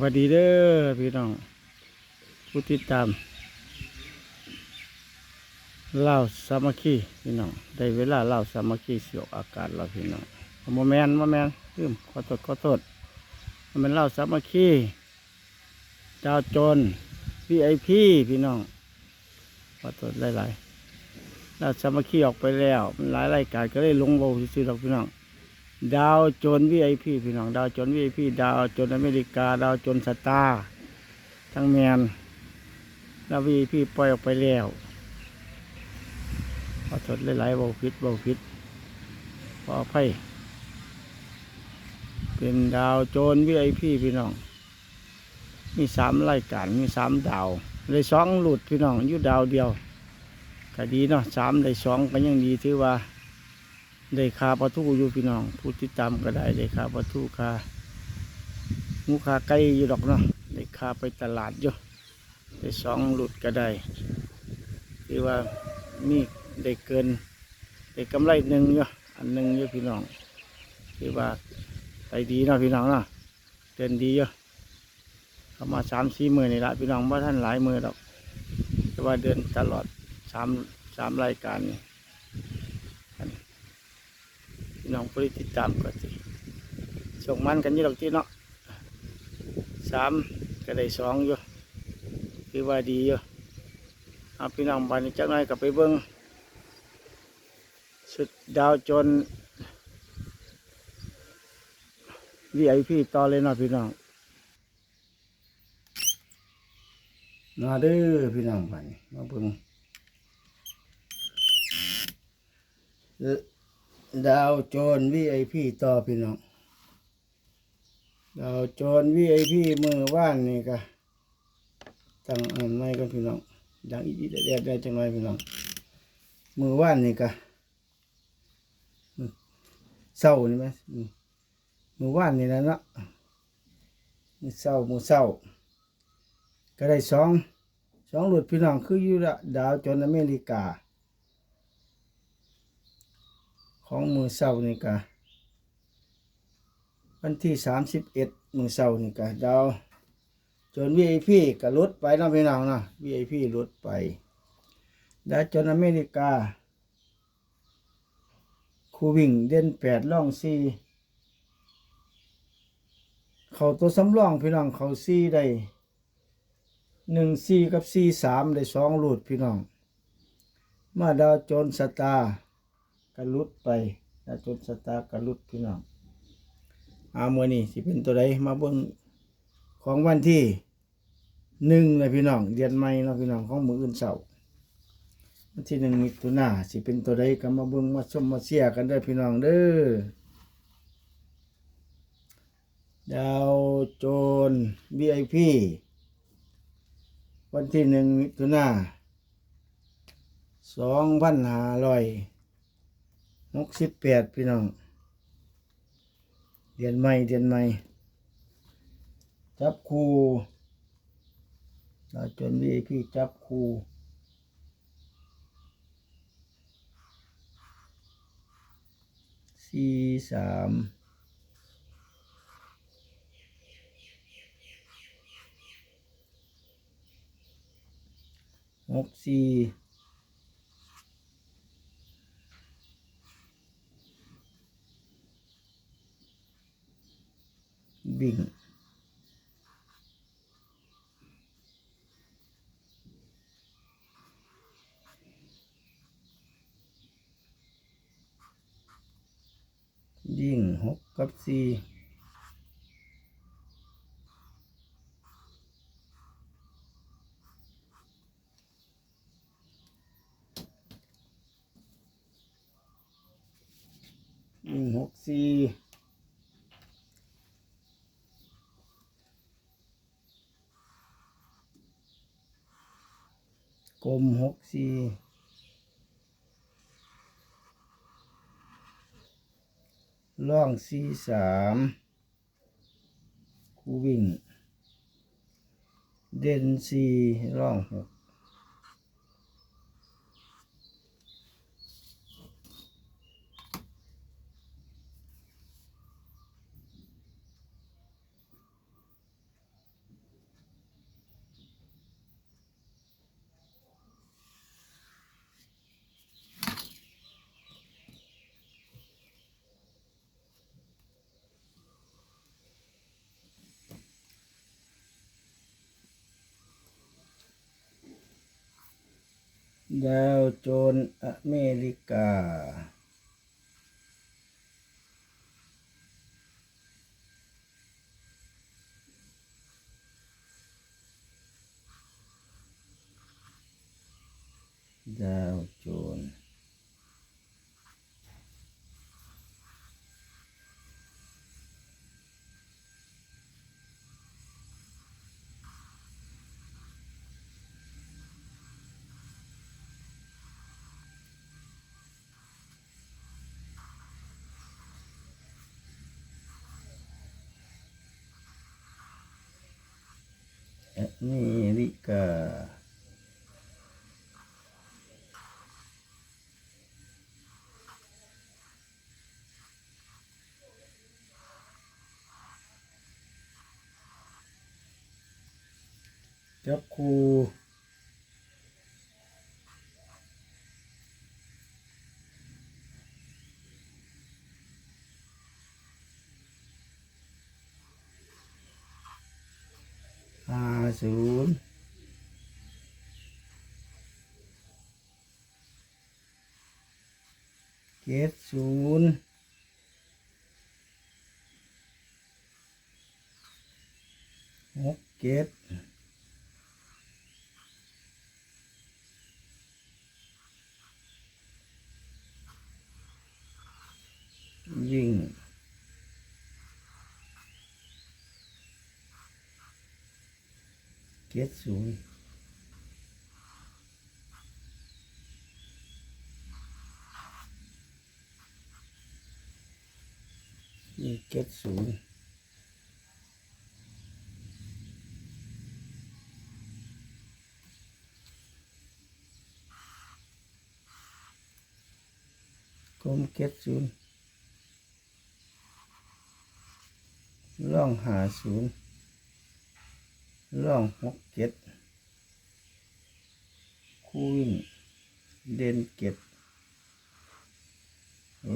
วัสดีเด้อพี่น้องผู้ติดตามเล่าสามัคคีพี่น้องได้เวลาเล่าสามัคคีเสียกอากาศแล้วพี่น้องโมแมนโมแมนลืมขอโทษขอโทษมันเป็นเล่าสามัคคีดาวจรวีไอพีพี่น้องขอโทษหลายๆเล่าสามัคคีออกไปแล้วมันหลายรายการก็เลยลงเบาซื่อๆดอกพี่น้อง ดาวโจนวีไอพีพี่น้องดาวโจนวีไอพีดาวโจนอเมริกา ดาวโจนสตาร์ทั้งแมนดาววีไอพีปล่อยออกไปแล้วขอทษหลายๆเบาพิษเบาพิษขออภัยเป็นดาวโจนวีไอพีพี่น้อง มีสามรายการมีสามดาวเลยสองหลุดพี่น้องอยู่ดาวเดียวก็ดีเนาะสามได้สองก็ยังดีถือว่า ได้คาปลาทูอยู่พี่น้องผู้ติดตามก็ได้ได้คาปลาทูคาหมูคาไก่อยู่ดอกเนาะได้คาไปตลาดอยู่ได้สองหลุดก็ได้คือว่ามีได้เกินได้กำไรหนึ่งอยู่อันหนึ่งอยู่พี่น้องคือว่าไปดีเนาะพี่น้องเนาะเดินดีอยู่เข้ามาสามสี่มือนี่ละพี่น้องว่าท่านหลายมือดอกแต่ว่าเดินตลอดสามสามรายการนี่ พี่น้องผู้ติดตามก็สิส่งมันกันยี่ดอกที่เนาะสามก็ได้สองอยู่คือว่าดีอยู่เอาพี่น้องบานจักหน่อยกลับไปเบิ้งสุดดาวจนวีไอพีต่อเลยเนาะพี่น้องมาเด้อพี่น้องบานมาเบิ้งเออ ดาวโจนวีไอพีต่อพี่น้อง ดาวโจนวีไอพีมือว่านนี่ก็ตั้งอันไม่กันพี่น้องดังอีดีแดดได้จังไรพี่น้อง มือว่านนี่ก็เศร้านี่ไหมมือว่านนี่นะเนาะมือเศร้ามือเศร้า ก็ได้สองสองหลุดพี่น้องคืออยู่ละดาวโจนอเมริกา ของมือเศร้านี่กะวันที่สามสิบเอ็ดมือเศร้านี่กะดาวจนวีไอพีก็ลดไปเนาะพี่น้องนะวีไอพีลดไปดาวจนอเมริกา คูวิ่งเด่นแปดล่องสี่เขาตัวสำรองพี่น้องเขาสี่ได้หนึ่งสี่กับสี่สามได้สองหลุดพี่น้อง มาดาวโจนสตาร์ กระลุดไปแล้วจนสตาร์กระลุดพี่น้องอาเมื่อนี้สิเป็นตัวใดมาเบิ่งของวันที่หนึ่งเลยพี่น้องเดือนใหม่เนาะพี่น้องของมืออื่นเสาร์วันที่หนึ่งมิถุนาสิเป็นตัวใดก็มาเบิ่งมาชมมาเชียกันเด้พี่น้องเด้อดาวโจน VIP วันที่หนึ่งมิถุนาสองพันห้าร้อย หกสิบแปดพี่น้อง เดือนใหม่เดือนใหม่ จับคูเราจนวีพี่จับคูสี่สามหกสี่ วิ่ง ยิ่งหกกับสี่ยิ่งหกสี่ กลมหกสี่ล่องสี่สามคูวิ่ง เด่นสี่ล่องหก ดาวโจนอเมริกา ดาว อเมริกา จับครูห้าศูนย์ เจ็ดศูนย์หกเจ็ดยิ่งเจ็ดศูนย์ ยิ่งเจ็ดศูนย์กลมเจ็ดศูนย์ล่องหาศูนย์ล่องหกเจ็ดคู่วิ่งเด่นเจ็ด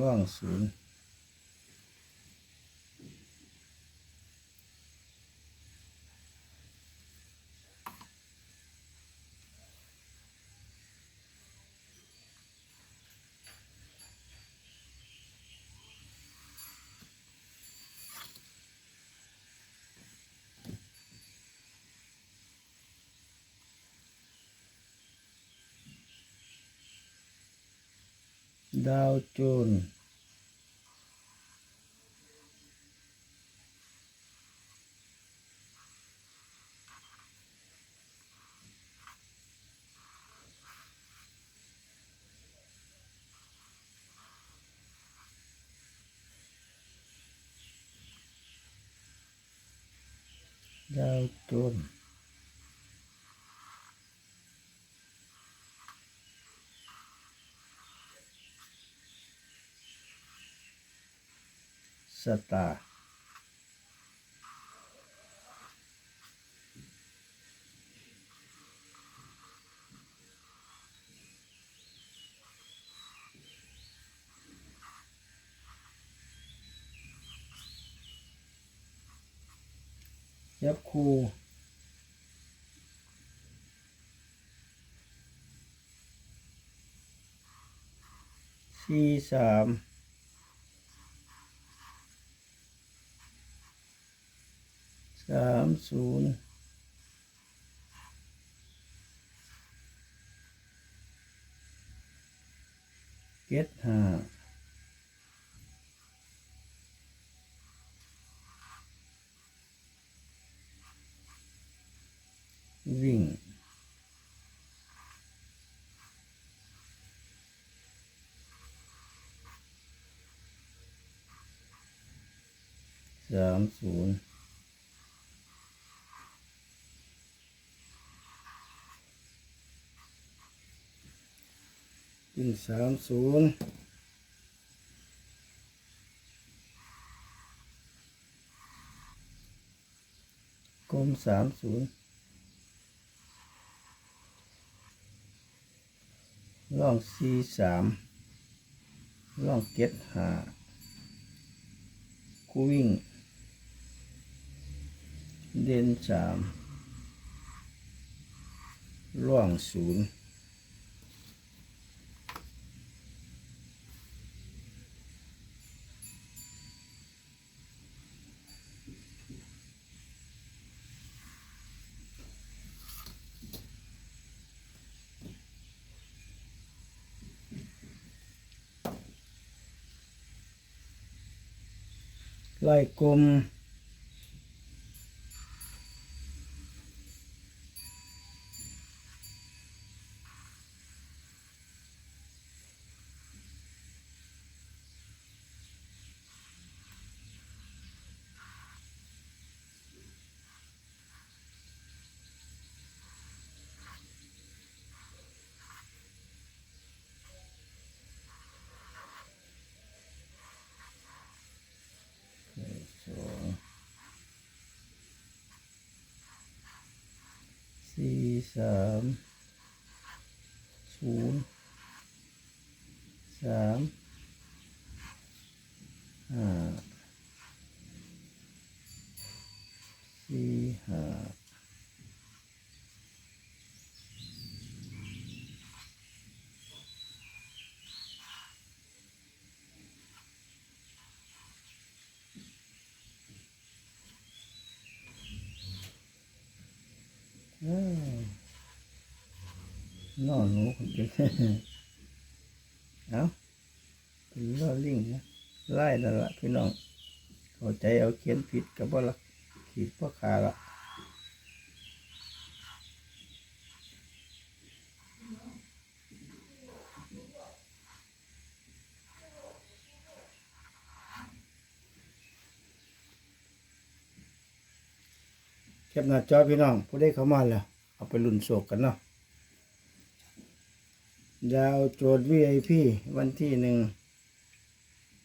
ล่องศูนย์ ดาวโจนส์ดาวโจน ตา ยับคูสี่สาม สามศูนย์เจ็ดห้าวิ่งสามศูนย์ งสามศูนย์กลมสามศูนย์ล่องสี่สามล่องเจ็ดหาคู่วิ่ง เด่นสามล่องศูนย์ ไล่กลมสอง สี่สามศูนย์สามห้าสี่ห้าอ้าว นอนหนูคนเดียวเอาเป็นล่อลิงนะไล่แล้วละพี่น้องเข้าใจเอาเขียนผิดกับว่าละขีดพ่อขาละแคปหน้าจอพี่น้องผู้ได้เข้ามาแล้ว เอาไปลุ่นโศกกันเนาะ ดาวโจทย์ VIP วันที่หนึ่ง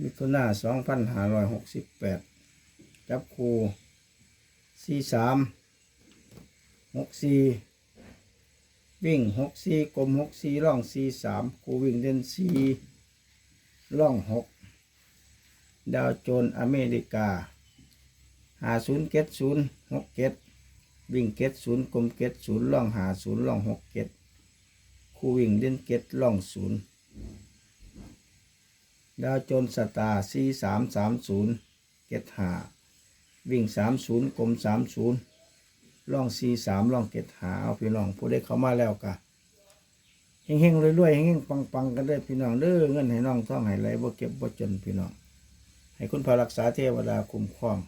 มิถุนาสองพันห้าร้อยหกสิบแปดจับคูสี่สามหกสี่วิ่งหกสี่กลมหกสี่ล่องสี่สามคูวิ่งเด่นสี่ล่องหกดาวโจนอเมริกาหาศูนย์เกตศูนย์หกเกตวิ่งเกตศูนย์กลมเกตศูนย์ล่องหาศูนย์ล่องหกเกต คู่วิ่งเด่นเก็ดล่องศูนย์ดาวโจนสตาร์สี่สามสามศูนย์เก็ดหาวิ่งสามศูนย์กลมสามศูนย์ล่องสี่สามล่องเก็ดหาเอาพี่น้องผู้ได้เข้ามาแล้วกะเฮงเฮงๆรวยๆเฮงเฮงๆปังๆกันเด้พี่น้องเด้อเงินให้น้องท่องให้ไหลบ่เก็บบ่จนพี่น้อง ให้คุณพระรักษาเทวดาคุ้มครอง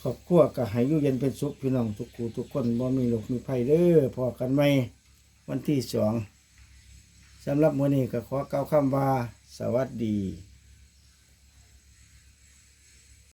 ครอบครัวก็ให้อยู่เย็นเป็นสุขพี่น้องทุกคู่ทุกคนบ่มีโรคมีภัยเด้อพอกันไหม วันที่สองสำหรับมื้อนี้ก็ขอกล่าคำว่า สวัสดี